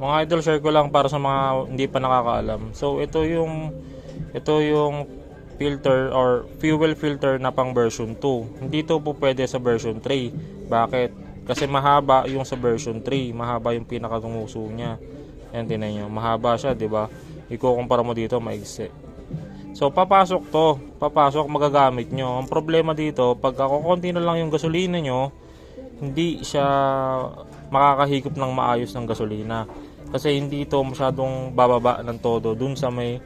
Mga idol, share ko lang para sa mga hindi pa nakakaalam. So, ito yung ito yung filter or fuel filter na pang version 2. Hindi to po pwede sa version 3. Bakit? Kasi mahaba yung sa version 3. Mahaba yung pinakatumuso niya. Yan, tinan nyo. Mahaba siya, di ba? Ikukumpara mo dito, maigsi. So, papasok to. Papasok, magagamit nyo. Ang problema dito, pag kukunti na lang yung gasolina nyo, hindi siya makakahigop ng maayos ng gasolina. Kasi hindi ito masyadong bababa ng todo dun sa may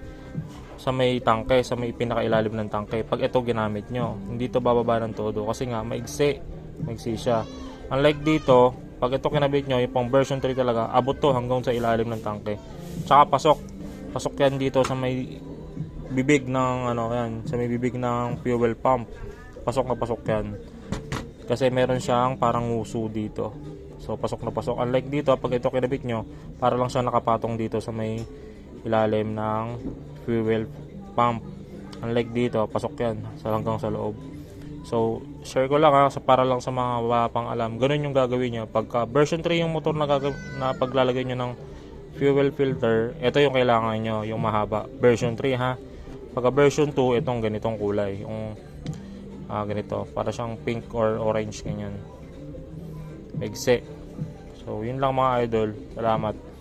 sa may tangke, sa may pinakailalim ng tangke. Pag ito ginamit nyo, hindi ito bababa ng todo kasi nga maigsi. Maigsi siya. Unlike dito, pag ito kinabit nyo, yung pang version 3 talaga, abot to hanggang sa ilalim ng tangke. Tsaka pasok. Pasok yan dito sa may bibig ng ano yan, sa may bibig ng fuel pump. Pasok na pasok yan. Kasi meron siyang parang nguso dito. So pasok na pasok. Unlike dito, pag ito kinabit nyo, para lang siya nakapatong dito sa may ilalim ng fuel pump. Unlike dito, pasok yan sa hanggang sa loob. So, share ko lang ha, sa para lang sa mga wala pang alam. Ganun yung gagawin nyo. Pagka version 3 yung motor na, na paglalagay nyo ng fuel filter, ito yung kailangan nyo, yung mahaba. Version 3 ha. Pagka version 2, itong ganitong kulay. Yung ah, ganito. Para siyang pink or orange ganyan. Megse. So, yun lang mga idol. Salamat.